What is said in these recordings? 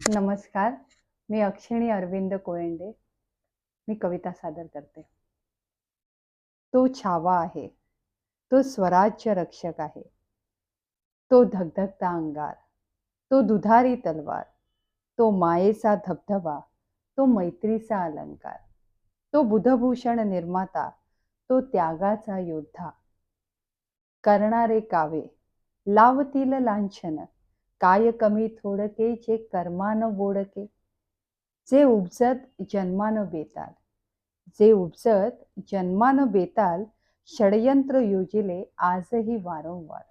नमस्कार. मी अक्षिणी अरविंद कोयंडे मी कविता सादर करते. तो छावा आहे. तो स्वराज्य रक्षक आहे. तो धगधगता अंगार. तो दुधारी तलवार. तो मायेचा धबधबा. तो मैत्रीचा अलंकार. तो बुधभूषण निर्माता. तो त्यागाचा योद्धा. करणारे कावे. लावतील लांछन काय कमी थोडके जे कर्मान बोडके. जे उपजत जन्मान बेताल. जे उपजत जन्मान बेताल षडयंत्र योजिले आजही वारंवार.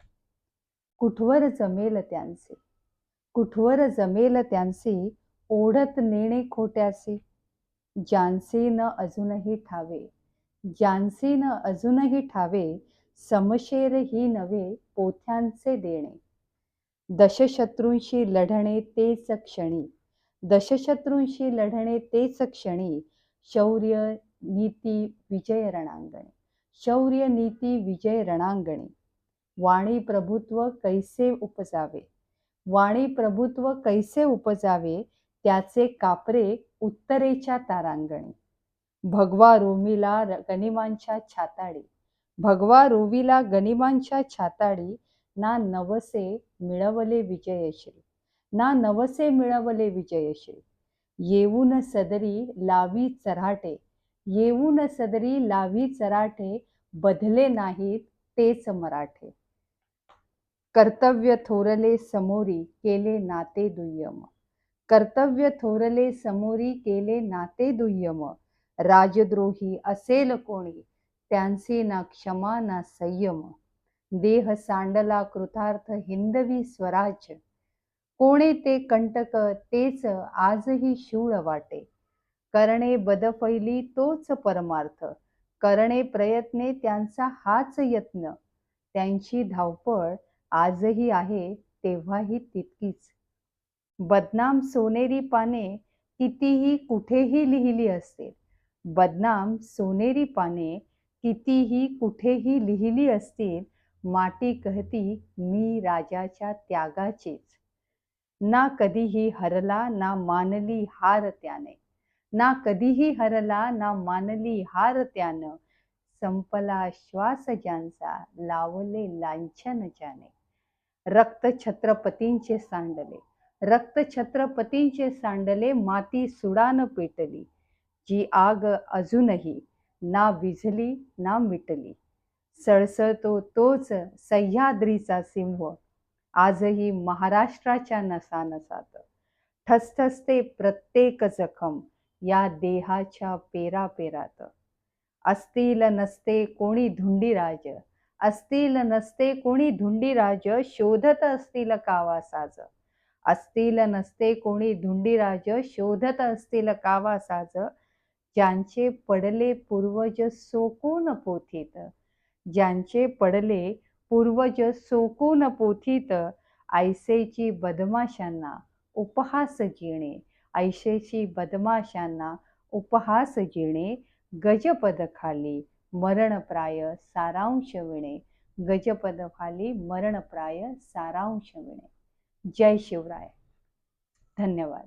कुठवर जमेल त्यांचे? कुठवर जमेल त्यांचे? ओढत नेणे खोट्याचे. ज्यांचे न अजूनही ठावे. ज्यांचे न अजूनही ठावे समशेर ही नवे पोथ्यांचे देणे. दशशत्रूंशी लढणे तेच क्षणी. दशशत्रूंशी लढणे तेच क्षणी. शौर्य नीती विजय रणांगणे. शौर्य नीती विजय रणांगणे. वाणी प्रभुत्व कैसे उपजावे? वाणी प्रभुत्व कैसे उपजावे? त्याचे कापरे उत्तरेच्या तारांगणे. भगवा रोमीला गनिमांच्या छाताडी. भगवा रोवीला गनिमांच्या छाताडी ना नवसे मिळवले विजयश्री ना नवसे मिळवले विजयश्री येऊन सदरी लावी चराटे. येऊन सदरी लावी चराटे. बदले नाहीत तेच मराठे. कर्तव्य थोरले समोरी केले नाते दुय्यम. कर्तव्य थोरले समोरी केले नाते दुय्यम. राजद्रोही असेल कोणी त्यांचे ना क्षमा ना संयम. देह सांडला कृतार्थ हिंदवी स्वराज कोणे ते कंटक तेच आजही शूळ वाटे. करणे बदफैली तोच परमार्थ. करणे प्रयत्ने त्यांचा हाच यत्न. त्यांची धावपळ आजही आहे तेव्हाही तितकीच. बदनाम सोनेरी पाने कितीही कुठेही लिहिली असतील. बदनाम सोनेरी पाने कितीही कुठेही लिहिली असतील माटी कहती मी राजाच्या त्यागाचीच. ना कधीही हरला ना मानली हार त्याने. ना कधीही हरला ना मानली हार त्यानं. संपला श्वास ज्यांचा लावले लांछन ज्याने. रक्त छत्रपतींचे सांडले. रक्त छत्रपतींचे सांडले माती सुडान पेटली. जी आग अजूनही ना विझली ना मिटली. सळसळतो तोच सह्याद्रीचा सिंह. आजही महाराष्ट्राच्या नसानसात. ठसठसते प्रत्येक जखम या देहाच्या पेरापेरात. असतील नसते कोणी धुंडीराज. असतील नसते कोणी धुंडीराज शोधत असतील कावा साज असतील नसते कोणी धुंडीराज शोधत असतील कावा साज ज्यांचे पडले पूर्वज सोकून पोथीत. ज्यांचे पडले पूर्वज सोकून पोथीत ऐसेची बदमाशांना उपहास जिणे. ऐशेची बदमाशांना उपहास जिणे. गजपद खाली मरणप्राय सारांश विणे. गजपद खाली मरणप्राय सारांश विणे. जय शिवराय. धन्यवाद.